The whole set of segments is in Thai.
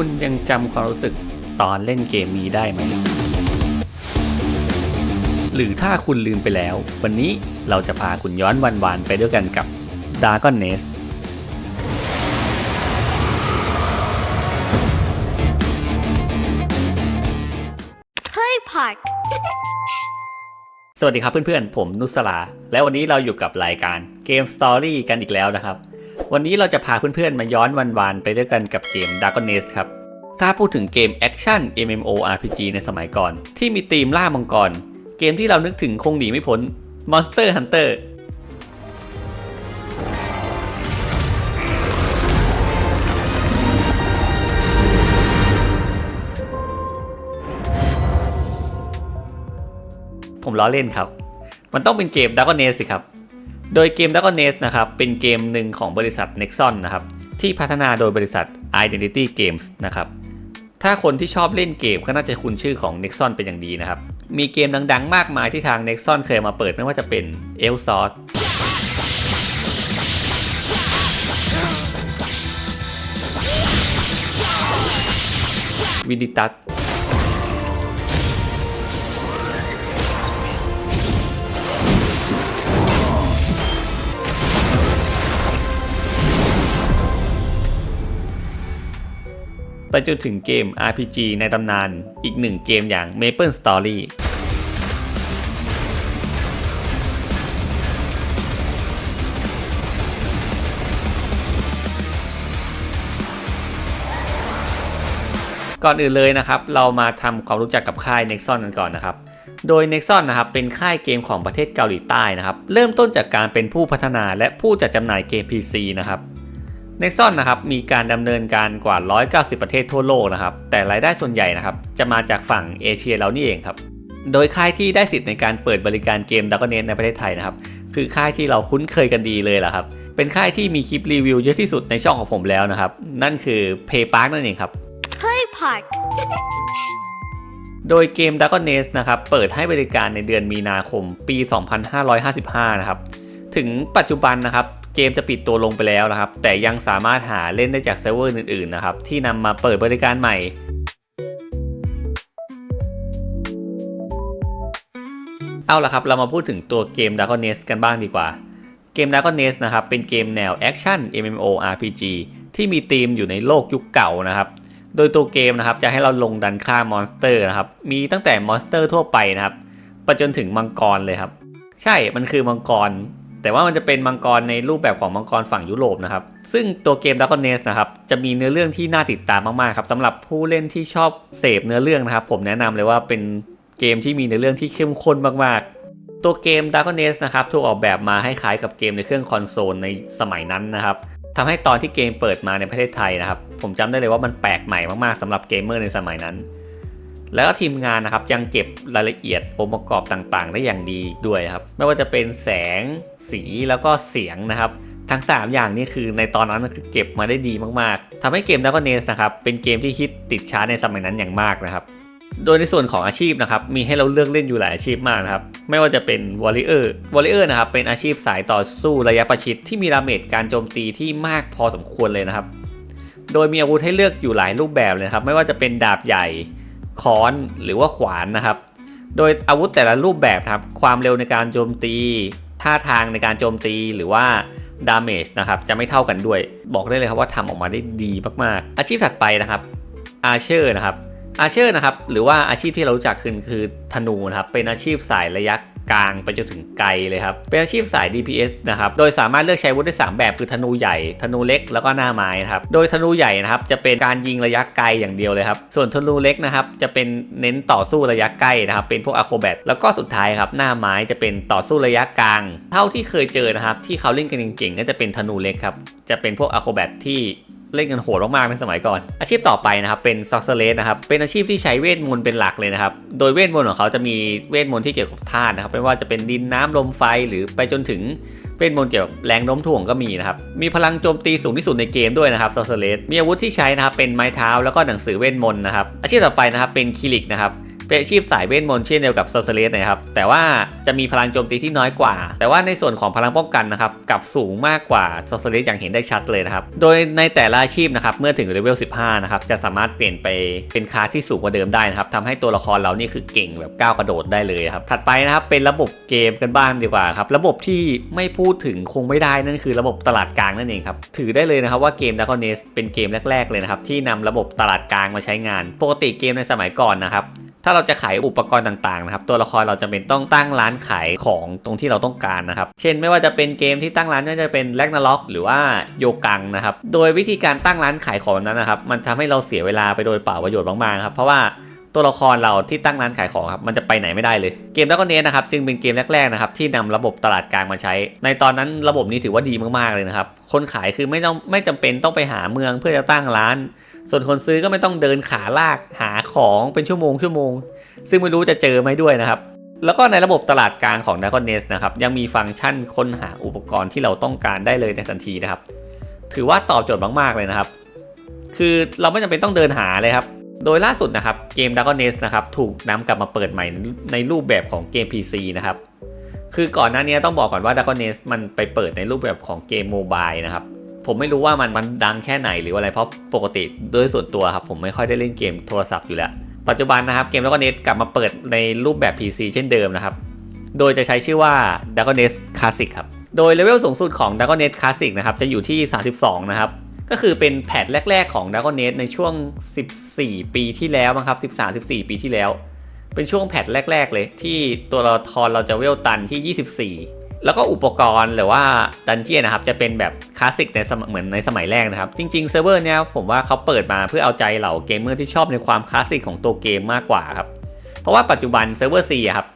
คุณยังจำความรู้สึกตอนเล่นเกมนี้ได้ไหม หรือถ้าคุณลืมไปแล้ว วันนี้เราจะพาคุณย้อนวันวานๆไปด้วยกันกับ d a r k o n Nest Play Park สวัสดีครับเพื่อนๆ ผมนุสลา และวันนี้เราอยู่กับรายการเกมสตอรี่กันอีกแล้วนะครับ วันนี้เราจะพาเพื่อนๆ มาย้อนวันๆไปด้วยกันกับเกม d a r k o n Nest ครับ ถ้าพูดถึงเกมแอคชั่น MMORPG ในสมัยก่อน ที่มีธีมล่ามังกร เกมที่เรานึกถึงคงหนีไม่พ้น Monster Hunter ผมล้อเล่นครับ มันต้องเป็นเกม d a r k o n e s สิครับ โดยเกม d a r k o n e s นะครับ เป็นเกมหนึ่งของบริษัท Nexon นะครับ ที่พัฒนาโดยบริษัท Identity Games นะครับ ถ้าคนที่ชอบเล่นเกมก็น่าจะคุ้นชื่อของ Nexon เป็นอย่างดีนะครับ มีเกมดังๆ มากมายที่ทาง Nexon เคยมาเปิดไม่ว่าจะเป็น e l s o r t v i ไปจนถึงเกม RPG ในตำนาน อีกหนึ่งเกมอย่าง Maple Story ก่อนอื่นเลยนะครับ เรามาทำความรู้จักกับค่าย Nexon กันก่อนนะครับ โดย Nexon นะครับเป็นค่ายเกมของประเทศเกาหลีใต้นะครับ เริ่มต้นจากการเป็นผู้พัฒนาและผู้จัดจำหน่ายเกม PC นะครับ Nexon นะครับมีการดำเนินการกว่า 190 ประเทศทั่วโลกนะครับแต่รายได้ส่วนใหญ่นะครับจะมาจากฝั่งเอเชียเรานี่เองครับโดยค่ายที่ได้สิทธิ์ในการเปิดบริการเกม d a r k n e t ในประเทศไทยนะครับคือค่ายที่เราคุ้นเคยกันดีเลยล่ะครับเป็นค่ายที่มีคลิปรีวิวเยอะที่สุดในช่องของผมแล้วนะครับนั่นคือ Paypark นั่นเองครับ Play Park โดยเกม d a r k n e s นะครับเปิดให้บริการในเดือนมีนาคมปี 2555 นะครับถึงปัจจุบันนะครับ เกมจะปิดตัวลงไปแล้วนะครับ แต่ยังสามารถหาเล่นได้จากเซิร์ฟเวอร์อื่นๆนะครับ ที่นำมาเปิดบริการใหม่เอาละครับ เรามาพูดถึงตัวเกม d a r k n e s กันบ้างดีกว่า เกม d a r k n e s นะครับ เป็นเกมแนวแอคชั่น MMORPG ที่มีธีมอยู่ในโลกยุคเก่านะครับ โดยตัวเกมนะครับจะให้เราลงดันฆ่ามอนสเตอร์นะครับ มีตั้งแต่มอนสเตอร์ทั่วไปนะครับ ไปจนถึงมังกรเลยครับ ใช่ มันคือมังกร แต่ว่ามันจะเป็นมังกรในรูปแบบของมังกรฝั่งยุโรปนะครับ ซึ่งตัวเกม d a r k n e s นะครับ จะมีเนื้อเรื่องที่น่าติดตามมากๆครับสำหรับผู้เล่นที่ชอบเสพเนื้อเรื่องนะครับ ผมแนะนำเลยว่าเป็นเกมที่มีเนื้อเรื่องที่เข้มข้นมากๆ ตัวเกม d a r k n e s นะครับถูกออกแบบมาให้คล้ายกับเกมในเครื่องคอนโซลในสมัยนั้นนะครับทำให้ตอนที่เกมเปิดมาในประเทศไทยนะครับ ผมจำได้เลยว่ามันแปลกใหม่มากๆสำหรับเกมเมอร์ในสมัยนั้น แล้วก็ทีมงานนะครับยังเก็บรายละเอียดองค์ประกอบต่างๆ ได้อย่างดีด้วยครับ ไม่ว่าจะเป็นแสงสีแล้วก็เสียงนะครับ ทั้ง 3 อย่างนี้คือในตอนนั้นคือเก็บมาได้ดีมากๆทำให้เกม d a r k n e นะครับเป็นเกมที่ฮิตติดชาร์ตในสมัยนั้นอย่างมากนะครับโดยในส่วนของอาชีพนะครับมีให้เราเลือกเล่นอยู่หลายอาชีพมากนะครับไม่ว่าจะเป็นวอลเลเยอร์วอลเลเยอร์นะครับเป็นอาชีพสายต่อสู้ระยะประชิดที่มีดาเมจการโจมตีที่มากพอสมควรเลยนะครับ โดยมีอาวุธให้เลือกอยู่หลายรูปแบบเลยครับไม่ว่าจะเป็นดาบใหญ่ ค้อนหรือว่าขวานนะครับ โดยอาวุธแต่ละรูปแบบครับความเร็วในการโจมตี ท่าทางในการโจมตีหรือว่าดาเมจนะครับจะไม่เท่ากันด้วย บอกได้เลยครับว่าทำออกมาได้ดีมากๆ อาชีพถัดไปนะครับอาเชอร์นะครับอาเชอร์นะครับหรือว่าอาชีพที่เรารู้จักคือคือธนูนะครับเป็นอาชีพสายระยะ กลางไปจนถึงไกลเลยครับ เป็นอาชีพสาย DPS นะครับ โดยสามารถเลือกใช้วุธได้ 3 แบบคือธนูใหญ่ ธนูเล็ก แล้วก็หน้าไม้นะครับ โดยธนูใหญ่นะครับจะเป็นการยิงระยะไกลอย่างเดียวเลยครับ ส่วนธนูเล็กนะครับจะเป็นเน้นต่อสู้ระยะใกล้นะครับ เป็นพวกอะโคแบทแล้วก็สุดท้ายครับหน้าไม้จะเป็นต่อสู้ระยะกลาง เท่าที่เคยเจอนะครับที่เขาเล่นกันเก่งๆก็จะเป็นธนูเล็กครับ จะเป็นพวกอะโคแบทที่ เล่นกันโหดมากๆในสมัยก่อน อาชีพต่อไปนะครับเป็นซ็อกเซเลสนะครับเป็นอาชีพที่ใช้เวทมนต์เป็นหลักเลยนะครับโดยเวทมนต์ของเขาจะมีเวทมนต์ที่เกี่ยวกับธาตุนะครับไม่ว่าจะเป็นดินน้ำลมไฟหรือไปจนถึงเวทมนต์เกี่ยวกับแรงโน้มถ่วงก็มีนะครับ มีพลังโจมตีสูงที่สุดในเกมด้วยนะครับซ็อกเซเลสมีอาวุธที่ใช้นะครับเป็นไม้เท้าแล้วก็หนังสือเวทมนต์นะครับอาชีพต่อไปนะครับเป็นคิลิกนะครับ เป็นอาชีพสายเวทมนต์เช่นเดียวกับซ o เซเลสนะครับ แต่ว่าจะมีพลังโจมตีที่น้อยกว่า แต่ว่าในส่วนของพลังป้องกันนะครับกับสูงมากกว่าซ o เซเลสอย่างเห็นได้ชัดเลยนะครับ โดยในแต่ละอาชีพนะครับเมื่อถึงเลเวล 15 นะครับจะสามารถเปลี่ยนไปเป็นคาที่สูงกว่าเดิมได้นะครับทำให้ตัวละครเรานี่คือเก่งแบบก้าวกระโดดได้เลยครับ ถัดไปนะครับเป็นระบบเกมกันบ้างดีกว่าครับ ระบบที่ไม่พูดถึงคงไม่ได้นั่นคือระบบตลาดกลางนั่นเองครับ ถือได้เลยนะครับว่าเกม d r a g o n e s เป็นเกมแรก ๆ เลยนะครับที่นำระบบตลาดกลางมาใช้งาน ปกติเกมในสมัยก่อนนะครับ ถ้าเราจะขายอุปกรณ์ต่างๆนะครับตัวละครเราจะเป็นต้องตั้งร้านขายของตรงที่เราต้องการนะครับ เช่นไม่ว่าจะเป็นเกมที่ตั้งร้านไม่ว่าจะเป็นแลกนาล็อกหรือว่าโยกังนะครับโดยวิธีการตั้งร้านขายของนั้นนะครับมันทำให้เราเสียเวลาไปโดยเปล่าประโยชน์มากๆครับเพราะว่า ตัวละครเราที่ตั้งร้านขายของครับมันจะไปไหนไม่ได้เลย เกมแล้วก็เนนะครับจึงเป็นเกมแรกๆนะครับที่นำระบบตลาดกลางมาใช้ ในตอนนั้นระบบนี้ถือว่าดีมากๆเลยนะครับคนขายคือไม่ต้องไม่จำเป็นต้องไปหาเมืองเพื่อจะตั้งร้าน ส่วนคนซื้อก็ไม่ต้องเดินขาลากหาของเป็นชั่วโมงชั่วโมง ซึ่งไม่รู้จะเจอไหมด้วยนะครับแล้วก็ในระบบตลาดกลางของ d r a g o n n e s นะครับยังมีฟังก์ชันค้นหาอุปกรณ์ที่เราต้องการได้เลยในทันทีนะครับ ถือว่าตอบโจทย์มากๆเลยนะครับ คือเราไม่จำเป็นต้องเดินหาเลยครับ โดยล่าสุดนะครับเกม d r a g o n n e s นะครับถูกนำกลับมาเปิดใหม่ในรูปแบบของเกม PC นะครับคือก่อนหน้านี้ต้องบอกก่อนว่า d r a g o n n e s มันไปเปิดในรูปแบบของเกมโมบายนะครับผมไม่รู้ว่ามันมันดังแค่ไหนหรืออะไรเพราะปกติโดยส่วนตัวครับผมไม่ค่อยได้เล่นเกมโทรศัพท์อยู่แล้ว ปัจจุบันนะครับเกม d r a g o n n e s กลับมาเปิดในรูปแบบ PC เช่นเดิมนะครับโดยจะใช้ชื่อว่า d r a g o n n e s Classic ครับโดยเลเวลสูงสุดของ d r a g o n n e s Classic นะครับจะอยู่ที่ 32 นะครับ ก็คือเป็นแพทแรก ๆ ของ d r a g o n e s ในช่วง 14 ปีที่แล้วมั้งครับ 13-14 ปีที่แล้ว เป็นช่วงแพทแรก ๆ เลย ที่ตัวละครเราจะเวลตันที่ 24 แล้วก็อุปกรณ์หรือว่าดันเจียนนะครับ จะเป็นแบบคลาสสิกในสมัยเหมือนในสมัยแรกนะครับ จริง ๆ เซิร์ฟเวอร์เนี้ยผมว่าเขาเปิดมาเพื่อเอาใจเหล่าเกมเมอร์ที่ชอบในความคลาสสิกของตัวเกมมากกว่าครับ เพราะว่าปัจจุบันเซิร์ฟเวอร์ C ครับ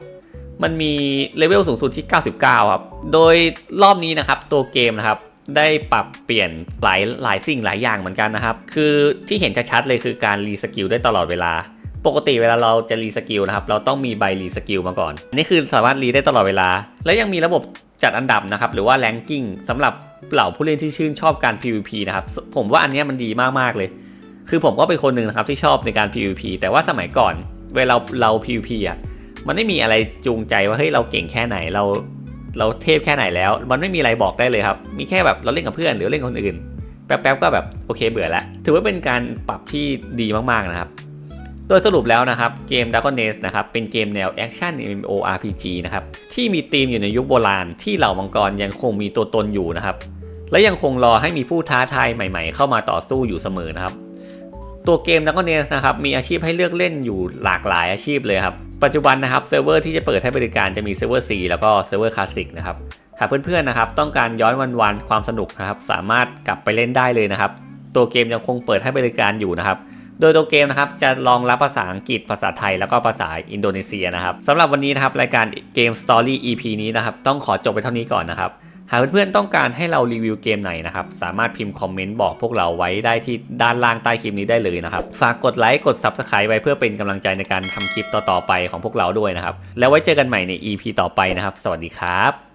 มันมีเลเวลสูงสุดที่ 99 ครับ โดยรอบนี้นะครับตัวเกมนะครับ ได้ปรับเปลี่ยนหลายหลายสิ่งหลายอย่างเหมือนกันนะครับ คือที่เห็นชัดๆเลยคือการรีสกิลได้ตลอดเวลา ปกติเวลาเราจะรีสกิลนะครับ เราต้องมีใบรีสกิลมาก่อน นี่คือสามารถรีได้ตลอดเวลา แล้วยังมีระบบจัดอันดับนะครับ หรือว่าแรงกิ้งสำหรับเหล่าผู้เล่นที่ชื่นชอบการ PVP นะครับ ผมว่าอันนี้มันดีมากๆเลย คือผมก็เป็นคนหนึ่งนะครับที่ชอบในการ PVP แต่ว่าสมัยก่อน เวลาเรา PVP อะ มันไม่มีอะไรจูงใจว่าเฮ้ยเราเก่งแค่ไหนเรา เราเทพแค่ไหนแล้ว มันไม่มีอะไรบอกได้เลยครับ มีแค่แบบเราเล่นกับเพื่อนหรือเล่นคนอื่น แป๊บๆก็แบบโอเคเบื่อแล้ว ถือว่าเป็นการปรับที่ดีมากๆนะครับ โดยสรุปแล้วนะครับเกม d r a g o n e s นะครับเป็นเกมแนวแอคชั่น MMORPG นะครับที่มีธีมอยู่ในยุคโบราณ ที่เหล่ามังกรยังคงมีตัวตนอยู่นะครับและยังคงรอให้มีผู้ท้าทายใหม่ๆ เข้ามาต่อสู้อยู่เสมอนะครับ ตัวเกม d r a g o n e s นะครับมีอาชีพให้เลือกเล่นอยู่หลากหลายอาชีพเลยครับ ปัจจุบันนะครับเซิร์ฟเวอร์ที่จะเปิดให้บริการจะมีเซิร์ฟเวอร์ C แล้วก็เซิร์ฟเวอร์คลาสสิกนะครับหากเพื่อนๆนะครับต้องการย้อนวันๆความสนุกนะครับสามารถกลับไปเล่นได้เลยนะครับ ตัวเกมยังคงเปิดให้บริการอยู่นะครับ โดยตัวเกมนะครับจะรองรับภาษาอังกฤษภาษาไทยแล้วก็ภาษาอินโดนีเซียนะครับสำหรับวันนี้นะครับรายการเกมสตอรี่ EP นี้นะครับต้องขอจบไปเท่านี้ก่อนนะครับ หากเพื่อนๆต้องการให้เรารีวิวเกมไหนนะครับ สามารถพิมพ์คอมเมนต์บอกพวกเราไว้ได้ที่ด้านล่างใต้คลิปนี้ได้เลยนะครับ ฝากกดไลค์กด Subscribe ไว้เพื่อเป็นกำลังใจในการทำคลิปต่อๆไปของพวกเราด้วยนะครับ แล้วไว้เจอกันใหม่ใน EP ต่อไปนะครับ สวัสดีครับ